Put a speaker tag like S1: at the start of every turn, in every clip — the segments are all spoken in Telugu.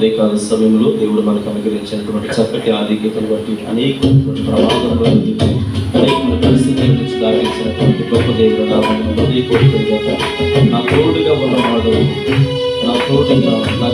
S1: ఉదయకాల సమయంలో దేవుడు మనకు అనుగ్రహించినటువంటి చక్కటి ఆధిక్యతను బట్టి అనేక ప్రమాదాలను దాటించినటువంటి గొప్ప దేవుడు నా తోడుగా ఉన్నవాడు నా తోడుగా నా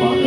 S1: పాట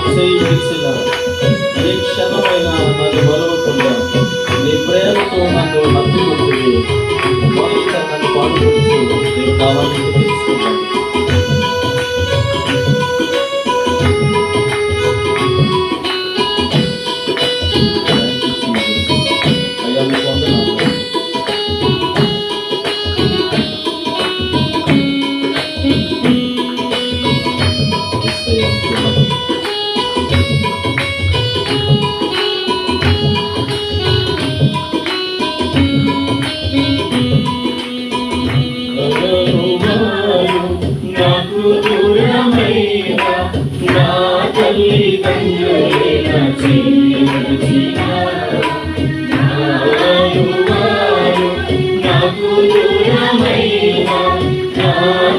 S1: ఆశ్రయించిన ఏ క్షణమైన నన్ను మరవకుండా నీ ప్రేమతో నన్ను హత్తుకుంటుంది. మొదట నన్ను పాడుకుంటూ నేను కావాలని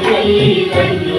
S1: చైతన్య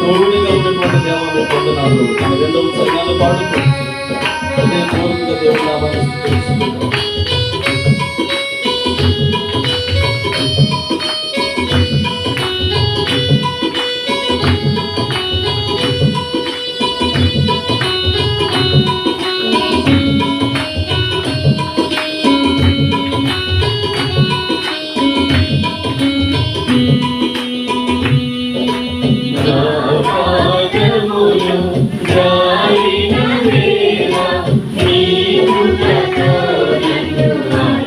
S1: కోవిడ్గా ఉన్నటువంటి దేవాన్ని పొందుతున్నారు రెండు ఉత్సవాలు పాడుతూ ప్రతి దేవుడి నామాన్ని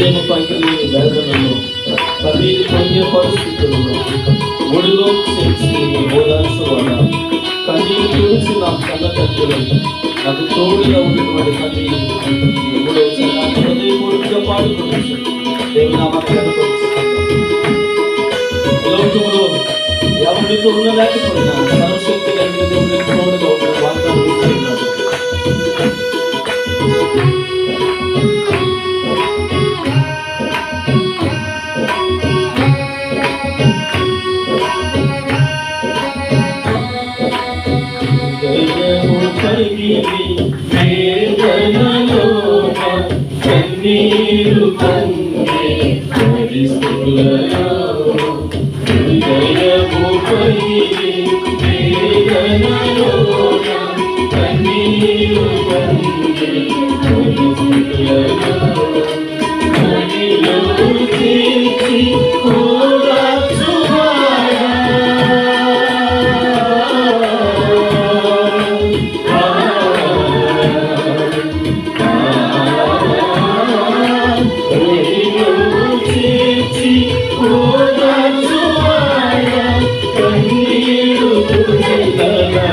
S1: పగిలి వేదనలో కన్నీరు పొంగే పరిస్థితుల్లో ఒడిలో చేసి ఓదార్చువాడా కన్నీరు తుడిచి నా కన్న తట్టులు నాకు తోడుగా ఉన్నటువంటి కన్నీరు ఎప్పుడో నా హృదయపూర్వకంగా పాడుకోవచ్చు దేవుని నామాన్ని కనపరుచుకుంటాం లోకములో ఎవరితో ఉండలేకపోయినా సర్వశక్తి కలిగిన దేవుని తోడుగా ఉన్న వాగ్దానం కన్నీరు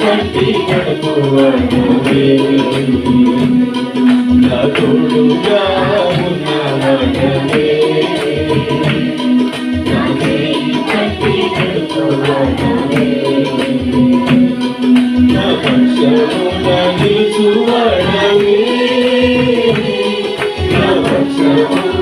S1: కట్టి కన్నీరే నా తోడుగా ఉన్నవడవే నా చేయి పట్టి పట్టుకోవడమే నా పక్షమున నిలుచువాడవే నా పక్షమున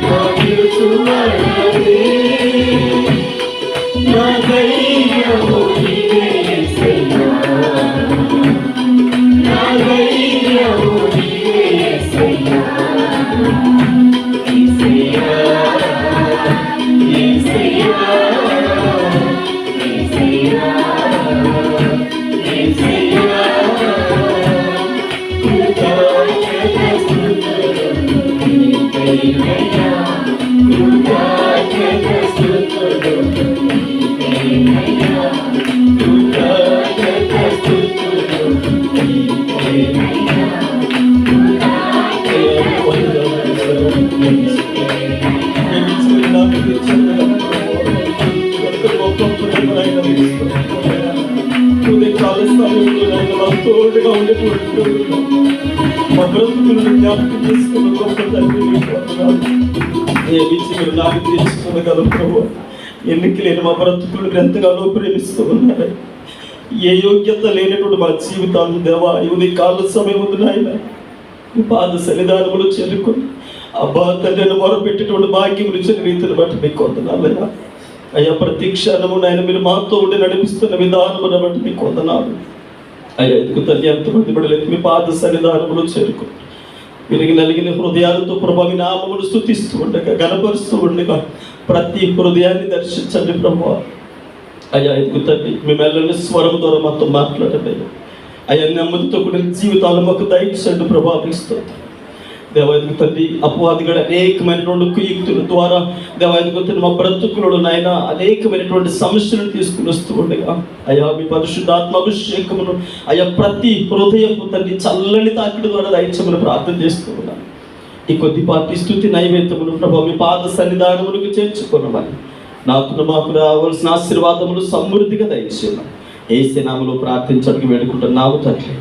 S1: తోడుగా ఉండేటువంటి మా బ్రతుకులను జ్ఞాపకం చేసుకున్న గొప్ప తండ్రి ఏమిచ్చి మీరు నాకు ప్రభు లేని మా బ్రతుకులు ఎంతగానో ప్రేమిస్తూ ఉన్నారు ఏ యోగ్యత లేనటువంటి మా జీవితాలు దేవా ఇది కాల సమయం ఉంది నాయన. పాద సన్నిధానములు చేరుకుని అబ్బా తండ్రిని మొరపెట్టేటువంటి భాగ్యం ఇచ్చిన రీతిని బట్టి మీకు వందనాలయ్యా అయ్యా. ప్రతి క్షణము నాయన మీరు మాతో ఉండి నడిపిస్తున్న విధానమును బట్టి మీకు వందనాలు. అయ్యా ఎందుకు తల్లి ఎంతమంది పడలేదు మీ పాద సన్నిధానములు చేరుకు వీరికి నలిగిన హృదయాలతో ప్రభావి నామములు నామమును స్థుతిస్తూ ఉండగా గనపరుస్తూ ఉండగా ప్రతి హృదయాన్ని దర్శించండి ప్రభు అయ్యా ఎందుకు తండ్రి మీ మెల్లని స్వరం ద్వారా మాతో మాట్లాడండి అయ్యా అయ్యా నెమ్మదితో కూడిన జీవితాలు మాకు దయచండి ప్రభావిస్తుంది దేవాయకు తండ్రి అపవాదిగడ అనేకమైనటువంటి కుయుక్తుల ద్వారా దేవాయకు తండ్రి మా బ్రతుకులు నాయన అనేకమైనటువంటి సమస్యలను తీసుకుని వస్తూ ఉండగా అయ్యా మీ పరిశుద్ధాత్మ అభిషేకమును అయ్యా ప్రతి హృదయపు తండ్రి చల్లని తాకిడి ద్వారా దయచమని ప్రార్థన చేస్తూ ఉన్నాను. ఈ కొద్దిపాటి స్థుతి నైవేద్యమును ప్రభావ మీ పాద సన్నిధానములకు చేర్చుకున్నామని నాకు మాకు రావాల్సిన ఆశీర్వాదములు సమృద్ధిగా దయచేయను ఏ నామలో ప్రార్థించడానికి వేడుకుంటున్నావు తండ్రి.